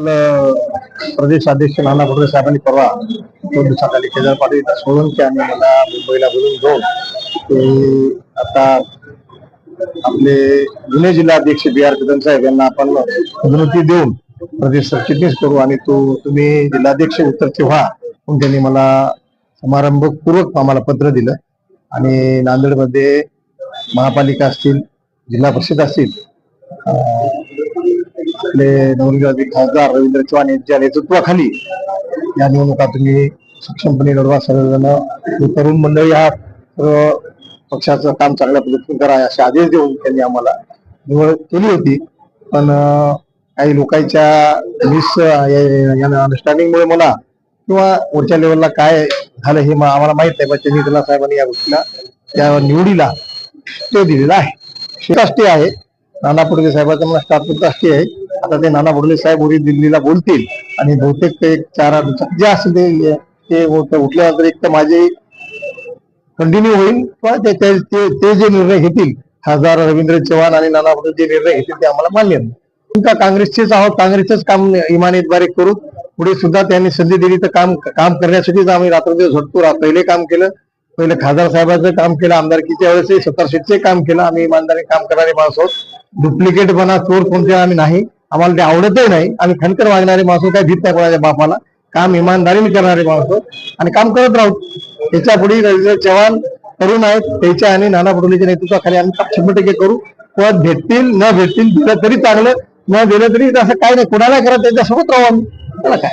आपलं प्रदेश अध्यक्ष नाना पटोले साहेबांनी परवा दोन दिवसाखाली केदार पाटील सोळंकी आणि मला मुंबईला बोलून घेऊन ते आता आपले जुने जिल्हाध्यक्ष बी आर कदम साहेब यांना आपण विनंती देऊन प्रदेश सरचिटणीस करू आणि तो तुम्ही जिल्हाध्यक्ष उत्तरचे व्हा म्हणून त्यांनी मला समारंभपूर्वक आम्हाला पत्र दिलं. आणि नांदेडमध्ये महापालिका असतील जिल्हा परिषद असतील आपले नवनिर्वाचित खासदार रवींद्र चव्हाण यांच्या नेतृत्वाखाली या निवडणुका तुम्ही सक्षमपणे लढवा सर्वजण तरुण मंडळी हा सर्व पक्षाचं काम चांगल्या पद्धतीने करा असे आदेश देऊन त्यांनी आम्हाला निवड केली होती. पण काही लोकांच्या मिस अंडरस्टँडिंगमुळे मला किंवा वरच्या लेवलला काय झालं हे आम्हाला माहीत नाही. पण त्यांनी त्याला साहेबांनी या गोष्टीला त्या निवडीला ते दिलेला आहे. स्टे आहे. नाना पटोले साहेबांचा मला स्टाफ राष्ट्रीय आहे. आता ते नाना पटोले साहेब उरी दिल्लीला बोलतील आणि बहुतेक ते एक चार आठ- जे असेल ते ते उठल्यानंतर एक तर माझे कंटिन्यू होईल. किंवा ते ते- जे निर्णय घेतील खासदार रवींद्र चव्हाण आणि नाना पटोले जे निर्णय घेतील ते आम्हाला मान्य नाही काँग्रेसचेच आहोत? काँग्रेसच काम इमानीद्वारे करू. पुढे सुद्धा त्यांनी संधी दिली तर काम काम करण्यासाठीच आम्ही रात्रदिवस झटतो. पहिले काम केलं. पहिले खासदार साहेबांचं काम केलं. आमदारकीच्या वेळेस सत्तर काम केलं. आम्ही इमानदारी काम करणारे माणूस आहोत. डुप्लिकेट बना चोर कोणते आम्ही नाही. आम्हाला ते आवडतही नाही. आम्ही खणकर वागणारे माणसं काय भीत नाही कोणाच्या बापाला. काम इमानदारीने करणारे माणसं. आणि काम करत राहू. त्याच्या पुढे रवींद्र चव्हाण तरुण आहेत. त्याच्या आणि नाना पटोलेच्या नेतृत्वाखाली आम्ही शंभर टक्के करू. पद भेटतील न भेटतील दिलं तरी चांगलं न दिलं तरी असं काय नाही. कुणाला करा त्याच्यासोबत राहू आम्ही. त्याला काय?